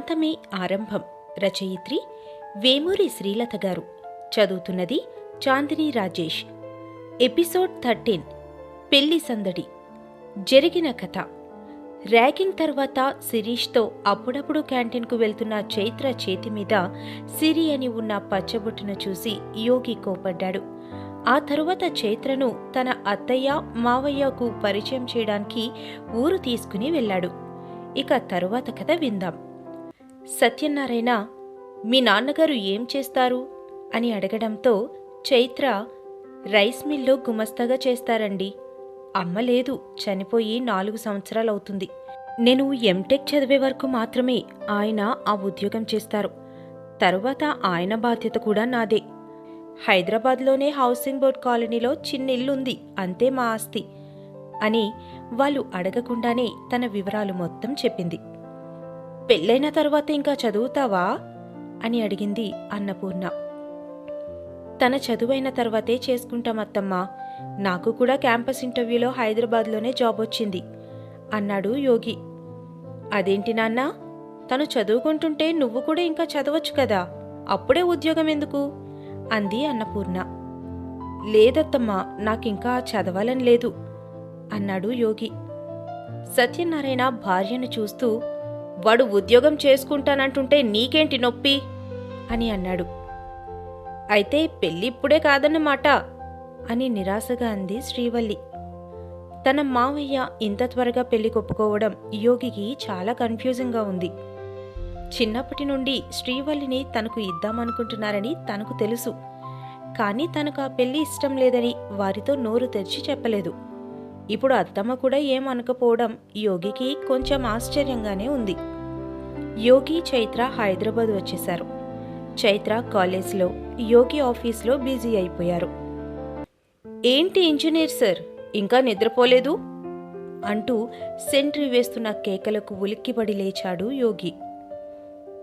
అంతమే ఆరంభం. రచయిత్రి వేమూరి శ్రీలత గారు. చదువుతున్నది చాందిని రాజేష్. Episode thirteen. పెళ్ళి సందడి. జరిగిన కథ. ర్యాగింగ్ తర్వాత శిరీష్తో అప్పుడప్పుడు క్యాంటీన్కు వెళ్తున్న చైత్ర చేతి మీద సిరి అని ఉన్న పచ్చబొట్టును చూసి యోగి కోపడ్డాడు. ఆ తరువాత చైత్రను తన అత్తయ్య మావయ్యకు పరిచయం చేయడానికి ఊరు తీసుకుని వెళ్ళాడు. ఇక తరువాత కథ విందాం. సత్యనారాయణ మీ నాన్నగారు ఏం చేస్తారు? అని అడగడంతో చైత్ర రైస్ మిల్లో గుమస్తాగా చేస్తారండి. అమ్మ లేదు చనిపోయి నాలుగు సంవత్సరాలవుతుంది. నేను ఎంటెక్ చదివే వరకు మాత్రమే ఆయన ఆ ఉద్యోగం చేస్తారు. తరువాత ఆయన బాధ్యత కూడా నాదే. హైదరాబాద్లోనే హౌసింగ్ బోర్డ్ కాలనీలో చిన్న ఇల్లుంది అంతే మా ఆస్తి అని వాళ్ళు అడగకుండానే తన వివరాలు మొత్తం చెప్పింది. పెళ్ళైన తర్వాత ఇంకా చదువుతావా? అని అడిగింది అన్నపూర్ణ. తన చదువైన తర్వాతే చేసుకుంటామత్తమ్మా నాకు కూడా క్యాంపస్ ఇంటర్వ్యూలో హైదరాబాద్లోనే జాబ్ వచ్చింది అన్నాడు యోగి. అదేంటి నాన్నా? తను చదువుకుంటుంటే నువ్వు కూడా ఇంకా చదవచ్చు కదా. అప్పుడే ఉద్యోగం ఎందుకు? అంది అన్నపూర్ణ. లేదత్తమ్మా నాకింకా చదవాలని లేదు అన్నాడు యోగి. సత్యనారాయణ భార్యను చూస్తూ వాడు ఉద్యోగం చేసుకుంటానంటుంటే నీకేంటి నొప్పి? అని అన్నాడు. అయితే పెళ్ళి ఇప్పుడే కాదన్నమాట అని నిరాశగా అంది శ్రీవల్లి. తన మావయ్య ఇంత త్వరగా పెళ్ళి కొప్పుకోవడం యోగికి చాలా కన్ఫ్యూజింగ్గా ఉంది. చిన్నప్పటి నుండి శ్రీవల్లిని తనకు ఇద్దామనుకుంటున్నారని తనకు తెలుసు. కానీ తనకు ఆ పెళ్ళి ఇష్టం లేదని వారితో నోరు తెరిచి చెప్పలేదు. ఇప్పుడు అత్తమ్మ కూడా ఏం అనకపోవడం యోగికి కొంచెం ఆశ్చర్యంగానే ఉంది. యోగి చైత్ర హైదరాబాద్ వచ్చేశారు. చైత్ర కాలేజ్లో యోగి ఆఫీస్లో బిజీ అయిపోయారు. ఏంటి ఇంజనీర్ సార్ ఇంకా నిద్రపోలేదు? అంటూ సెంట్రీ వేస్తున్న కేకలకు ఉలిక్కిపడి లేచాడు యోగి.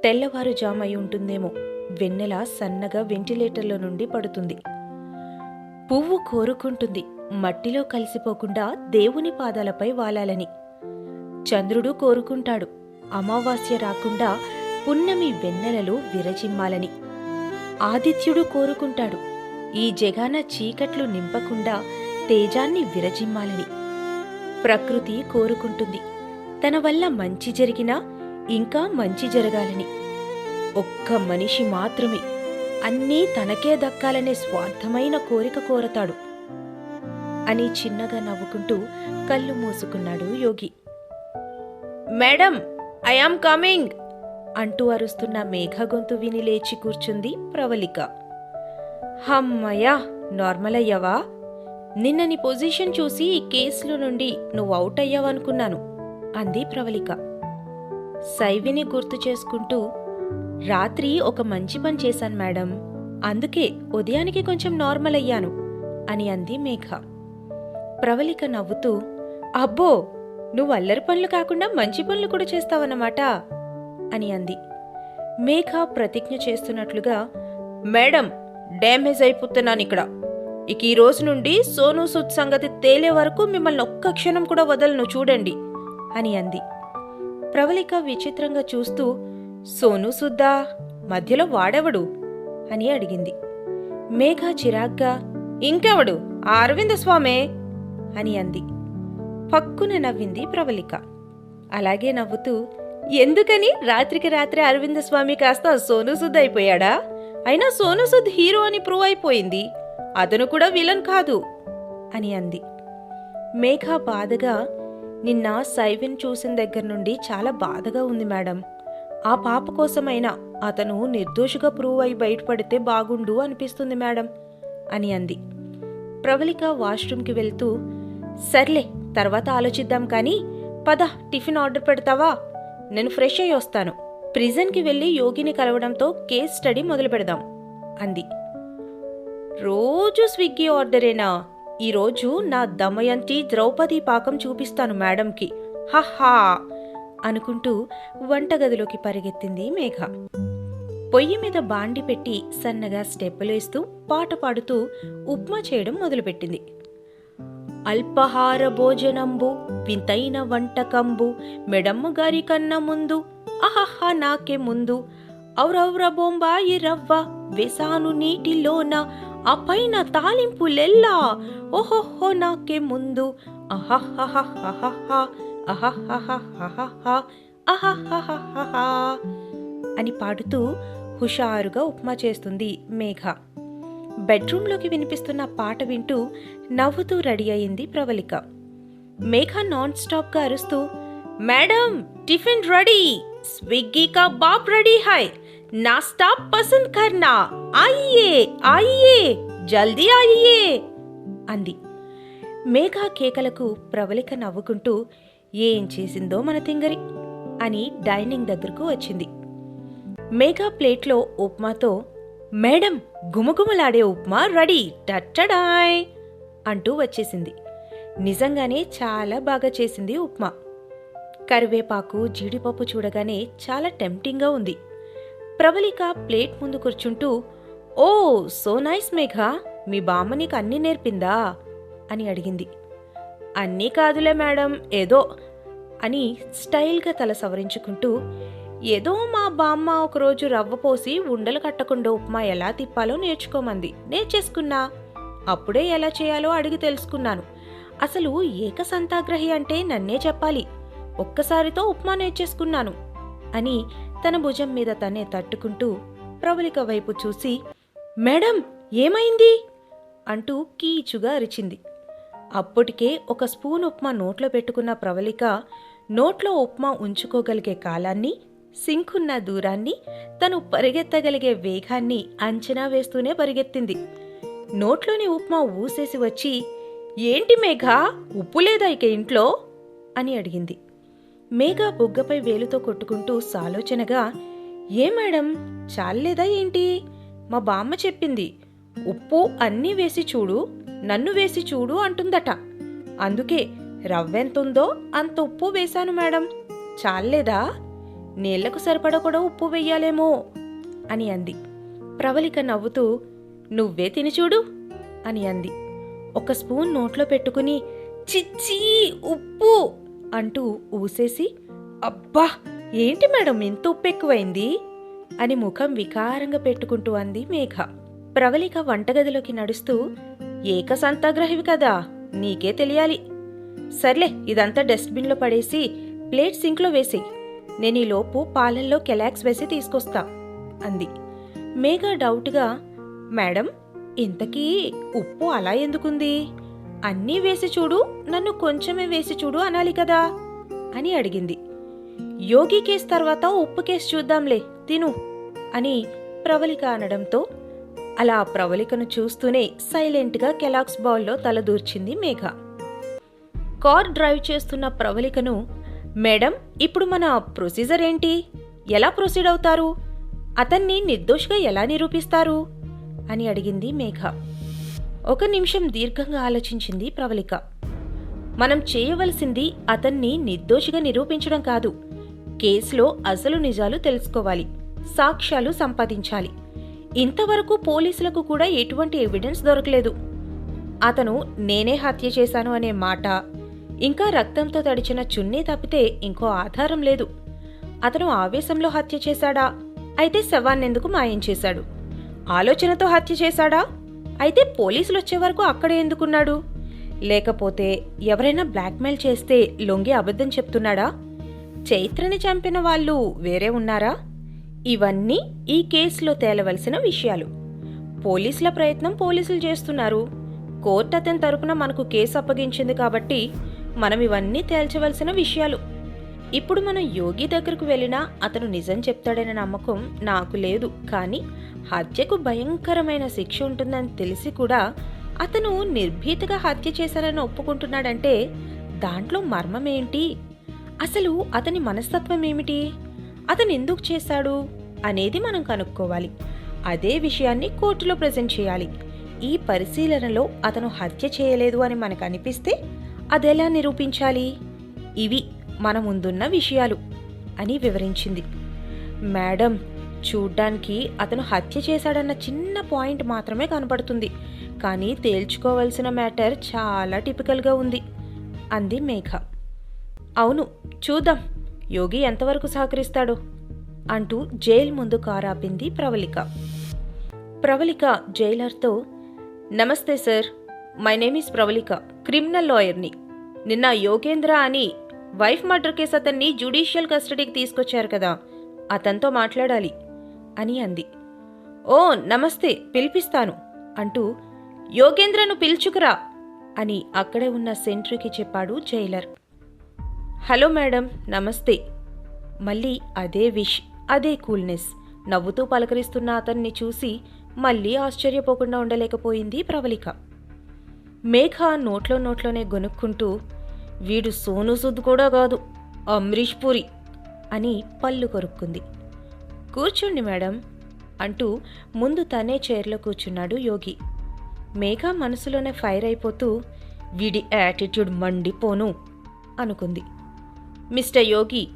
తెల్లవారుజామై ఉంటుందేమో వెన్నెల సన్నగా వెంటిలేటర్లో నుండి పడుతుంది. పువ్వు కోరుకుంటుంది మట్టిలో కలిసిపోకుండా దేవుని పాదాలపై వాలాలని. చంద్రుడు కోరుకుంటాడు అమావాస్య రాకుండా పున్నమి వెన్నెలలో విరజిమ్మాలని. ఆదిత్యుడు కోరుకుంటాడు ఈ జగాన చీకట్లు నింపకుండా తేజాన్ని విరజిమ్మాలని. ప్రకృతి కోరుకుంటుంది తన వల్ల మంచి జరిగినా ఇంకా మంచి జరగాలని. ఒక్క మనిషి మాత్రమే అన్నీ తనకే దక్కాలనే స్వార్థమైన కోరిక కోరతాడు. అని చిన్నగా నవ్వుకుంటూ కళ్ళు మూసుకున్నాడు Yogi. Madam I am coming అంటూ అరుస్తున్న మేఘ గొంతు విని లేచి కూర్చుంది ప్రవళిక. హమ్మయ్యా నార్మల్ అయ్యావా నిన్న నీ పొజిషన్ చూసి ఈ కేసులో నుండి నువ్వు అవుట్ అయ్యావనుకున్నాను అంది ప్రవళిక. సైవిని గుర్తు చేసుకుంటూ రాత్రి ఒక మంచి పని చేశాను మేడం అందుకే ఉదయానికి కొంచెం నార్మల్ అయ్యాను అని అంది మేఘ. ప్రవళిక నవ్వుతూ అబ్బో నువ్వు అల్లరి పనులు కాకుండా మంచి పనులు కూడా చేస్తావన్నమాట అని అంది. మేఘ ప్రతిజ్ఞ చేస్తున్నట్లుగా మేడం డ్యామేజ్ అయిపోతున్నాను ఇక్కడ. ఇక ఈ రోజు నుండి సోను సూద్ సంగతి తేలే వరకు మిమ్మల్ని ఒక్క క్షణం కూడా వదలను చూడండి అని అంది. ప్రవళిక విచిత్రంగా చూస్తూ సోను సుద్దా మధ్యలో వాడెవడు? అని అడిగింది. మేఘ చిరాగ్గా ఇంకెవడు? అరవింద స్వామే అని అంది. పక్కున నవ్వింది ప్రవళిక. అలాగే నవ్వుతూ ఎందుకని? రాత్రికి రాత్రి అరవింద స్వామి కాస్త సోనూసుద్ అయిపోయాడా? అయినా సోనూసుద్ హీరో అని ప్రూవ్ అయిపోయింది. అతను కూడా విలన్ కాదు. అని అంది. మేఘ బాధగా నిన్న సైవిన్ చూసిన దగ్గర నుండి చాలా బాధగా ఉంది మేడం. ఆ పాప కోసమైనా అతను నిర్దోషిగా ప్రూవ్ అయి బయటపడితే బాగుండు అనిపిస్తుంది మేడం. అని అంది. ప్రవళిక వాష్రూమ్కి వెళ్తూ సర్లే తర్వాత ఆలోచిద్దాం కానీ పద టిఫిన్ ఆర్డర్ పెడతావా? నేను ఫ్రెష్ అయ్యి వస్తాను. ప్రిజన్కి వెళ్ళి యోగిని కలవడంతో కేస్ స్టడీ మొదలు పెడదాం అంది. రోజు స్విగ్గీ ఆర్డరేనా? ఈరోజు నా దమయంతి ద్రౌపది పాకం చూపిస్తాను మేడంకి. హహా! అనుకుంటూ వంటగదిలోకి పరిగెత్తింది మేఘ. పొయ్యి మీద బాండి పెట్టి సన్నగా స్టెప్పులేస్తూ పాట పాడుతూ ఉప్మా చేయడం మొదలుపెట్టింది. అల్పహార భోజనంబు వింతైన వంటకంబు మెడమ్మ గారి కన్న ముందు అహహ నాకే ముందు. ఔరౌర బొంబాయి రవ్వ వేసాను నీటిలోన ఆ పైన తాలింపులెల్లా ఓహోహో నాకే ముందు. అని పాడుతూ హుషారుగా ఉప్మా చేస్తుంది మేఘ. బెడ్రూమ్లోకి వినిపిస్తున్న పాట వింటూ నవ్వుతూ రెడీ అయింది ప్రవళిక. మేఘ నాన్ స్టాప్గా అరుస్తూ మేడం టిఫిన్ రెడీ. స్విగ్గీ కా బాప్ రెడీ హై. నాస్టా పసంద్ కర్నా. ఆయియే ఆయియే. జల్దీ ఆయియే. అంది. మేఘా కేకలకు ప్రవళిక నవ్వుకుంటూ ఏం చేసిందో మన తింగరి? అని డైనింగ్ దగ్గరకు వచ్చింది. మేఘా ప్లేట్లో ఉప్మాతో మేడం గుమగుమలాడే ఉప్మా రెడీ. టట్టడాయ్ అంటూ వచ్చేసింది. నిజంగానే చాలా బాగా చేసింది ఉప్మా. కరివేపాకు జీడిపప్పు చూడగానే చాలా టెంప్టింగ్గా ఉంది. ప్రవళిక ప్లేట్ ముందు కూర్చుంటూ ఓ సో నైస్ మేఘ మీ బామ్మ నీకు అన్నీ నేర్పిందా? అని అడిగింది. అన్నీ కాదులే మేడం ఏదో అని స్టైల్గా తల సవరించుకుంటూ ఏదో మా బామ్మ ఒకరోజు రవ్వ పోసి ఉండలు కట్టకుండా ఉప్మా ఎలా తిప్పాలో నేర్చుకోమంది. నేర్చేసుకున్నా? అప్పుడే ఎలా చేయాలో అడిగి తెలుసుకున్నాను. అసలు ఏకసంతాగ్రహి అంటే నన్నే చెప్పాలి. ఒక్కసారితో ఉప్మా నేర్చేసుకున్నాను అని తన భుజం మీద తనే తట్టుకుంటూ ప్రవళిక వైపు చూసి మేడం ఏమైంది? అంటూ కీచుగా అరిచింది. అప్పటికే ఒక స్పూన్ ఉప్మా నోట్లో పెట్టుకున్న ప్రవళిక నోట్లో ఉప్మా ఉంచుకోగలిగే కాలాన్ని సింకున్న దూరాన్ని తను పరిగెత్తగలిగే వేగాన్ని అంచనా వేస్తూనే పరిగెత్తింది. నోట్లోని ఉప్మా ఊసేసి వచ్చి ఏంటి మేఘ ఉప్పు లేదా ఇక ఇంట్లో? అని అడిగింది. మేఘ బుగ్గపై వేలుతో కొట్టుకుంటూ సాలోచనగా ఏ మేడం చాలేదా ఏంటి? మా బామ్మ చెప్పింది ఉప్పు అన్నీ వేసి చూడు నన్ను వేసి చూడు అంటుందట. అందుకే రవ్వెంతుందో అంత ఉప్పు వేశాను మేడం. చాలేదా నీళ్ళకు సరిపడా కూడా ఉప్పు వెయ్యాలేమో అని అంది. ప్రవళిక నవ్వుతూ నువ్వే తిని చూడు అని అంది. ఒక స్పూన్ నోట్లో పెట్టుకుని చిచ్చీ ఉప్పు అంటూ ఊసేసి అబ్బా ఏంటి మేడం ఇంత ఉప్పు ఎక్కువైంది? అని ముఖం వికారంగా పెట్టుకుంటూ అంది మేఘ. ప్రవళిక వంటగదిలోకి నడుస్తూ ఏకసంతాగ్రహివి కదా నీకే తెలియాలి. సర్లే ఇదంతా డస్ట్బిన్లో పడేసి ప్లేట్ సింక్లో వేసి నేను ఈలోపు పాలల్లో కెలాక్స్ వేసి తీసుకొస్తా అంది. మేఘ డౌట్గా మేడం ఇంతకీ ఉప్పు అలా ఎందుకుంది? అన్నీ వేసి చూడు నన్ను కొంచెమే వేసి చూడు అనాలి కదా? అని అడిగింది. యోగి కేస్ తర్వాత ఉప్పు కేసు చూద్దాంలే తిను అని ప్రవళిక అనడంతో అలా ప్రవళికను చూస్తూనే సైలెంట్గా కెలాక్స్ బౌల్లో తలదూర్చింది మేఘ. కార్ డ్రైవ్ చేస్తున్న ప్రవళికను మేడం ఇప్పుడు మన ప్రొసీజర్ ఏంటి? ఎలా ప్రొసీడ్ అవుతారు? అతన్ని నిర్దోషిగా ఎలా నిరూపిస్తారు? అని అడిగింది మేఘ. ఒక నిమిషం దీర్ఘంగా ఆలోచించింది ప్రవళిక. మనం చేయవలసింది అతన్ని నిర్దోషిగా నిరూపించడం కాదు. కేసులో అసలు నిజాలు తెలుసుకోవాలి. సాక్ష్యాలు సంపాదించాలి. ఇంతవరకు పోలీసులకు కూడా ఎటువంటి ఎవిడెన్స్ దొరకలేదు. అతను నేనే హత్య చేశాను అనే మాట ఇంకా రక్తంతో తడిచిన చున్నీ తప్పితే ఇంకో ఆధారం లేదు. అతను ఆవేశంలో హత్య చేశాడా? అయితే శవాన్నెందుకు మాయం చేశాడు? ఆలోచనతో హత్య చేశాడా? అయితే పోలీసులు వచ్చే వరకు అక్కడే ఎందుకున్నాడు? లేకపోతే ఎవరైనా బ్లాక్మెయిల్ చేస్తే లొంగి అబద్ధం చెప్తున్నాడా? చైత్రని చంపిన వాళ్ళు వేరే ఉన్నారా? ఇవన్నీ ఈ కేసులో తేలవలసిన విషయాలు. పోలీసుల ప్రయత్నం పోలీసులు చేస్తున్నారు. కోర్టు అతని తరపున మనకు కేసు అప్పగించింది కాబట్టి మనం ఇవన్నీ తేల్చవలసిన విషయాలు. ఇప్పుడు మనం యోగి దగ్గరకు వెళ్ళినా అతను నిజం చెప్తాడనే నమ్మకం నాకు లేదు. కానీ హత్యకు భయంకరమైన శిక్ష ఉంటుందని తెలిసి కూడా అతను నిర్భీతగా హత్య చేశారని ఒప్పుకుంటున్నాడంటే దాంట్లో మర్మమేంటి? అసలు అతని మనస్తత్వం ఏమిటి? అతను ఎందుకు చేశాడు అనేది మనం కనుక్కోవాలి. అదే విషయాన్ని కోర్టులో ప్రజెంట్ చేయాలి. ఈ పరిశీలనలో అతను హత్య చేయలేదు అని మనకు అనిపిస్తే అదెలా నిరూపించాలి? ఇవి మన ముందున్న విషయాలు అని వివరించింది. మేడం చూడ్డానికి అతను హత్య చేశాడన్న చిన్న పాయింట్ మాత్రమే కనపడుతుంది. కానీ తేల్చుకోవలసిన మ్యాటర్ చాలా టిపికల్గా ఉంది అంది మేఘ. అవును చూద్దాం. యోగి ఎంతవరకు సహకరిస్తాడో? అంటూ జైల్ ముందు కారాపింది ప్రవళిక. ప్రవళిక జైలర్తో నమస్తే sir. My name is Pravalika criminal లాయర్ని నిన్న యోగేంద్ర అని వైఫ్ మర్డర్ కేసు అతన్ని జ్యుడిషియల్ కస్టడీకి తీసుకొచ్చారు కదా అతనితో మాట్లాడాలి అని అంది. ఓ నమస్తే పిలిపిస్తాను అంటూ యోగేంద్రను పిలుచుకురా అని అక్కడే ఉన్న సెంట్రీకి చెప్పాడు జైలర్ హలో మేడం నమస్తే. మళ్ళీ అదే విష్ అదే కూల్నెస్ నవ్వుతూ పలకరిస్తున్న అతన్ని చూసి మళ్ళీ ఆశ్చర్యపోకుండా ఉండలేకపోయింది ప్రవళిక. మేఘ నోట్లో నోట్లోనే గొనుక్కుంటూ వీడు సోను సుద్ కూడా కాదు అమ్రీష్ పూరి అని పళ్ళు కొరుక్కుంది. కూర్చోండి మేడం అంటూ ముందు తనే చైర్లో కూర్చున్నాడు యోగి. మేఘ మనసులోనే ఫైర్ అయిపోతూ వీడి యాటిట్యూడ్ మండిపోను అనుకుంది. మిస్టర్ యోగి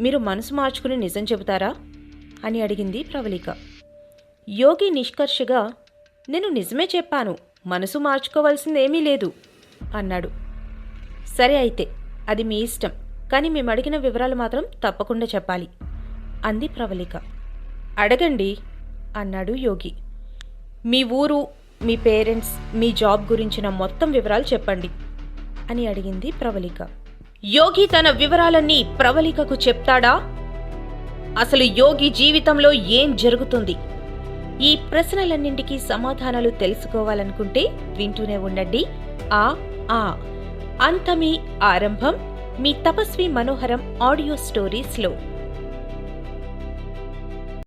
మీరు మనసు మార్చుకుని నిజం చెబుతారా? అని అడిగింది ప్రవళిక. యోగి నిష్కర్షగా నేను నిజమే చెప్పాను మనసు మార్చుకోవాల్సిందేమీ లేదు అన్నాడు. సరే అయితే అది మీ ఇష్టం కానీ మేము అడిగిన వివరాలు మాత్రం తప్పకుండా చెప్పాలి అంది ప్రవళిక. అడగండి అన్నాడు యోగి. మీ ఊరు మీ పేరెంట్స్ మీ జాబ్ గురించిన మొత్తం వివరాలు చెప్పండి అని అడిగింది ప్రవళిక. యోగి తన వివరాలన్నీ ప్రవళికకు చెప్తాడా? అసలు యోగి జీవితంలో ఏం జరుగుతుంది? ఈ ప్రశ్నలన్నింటికీ సమాధానాలు తెలుసుకోవాలనుకుంటే వింటూనే ఉండండి. ఆ ఆ. అంతమే ఆరంభం మీ తపస్వి మనోహరం ఆడియో స్టోరీస్లో.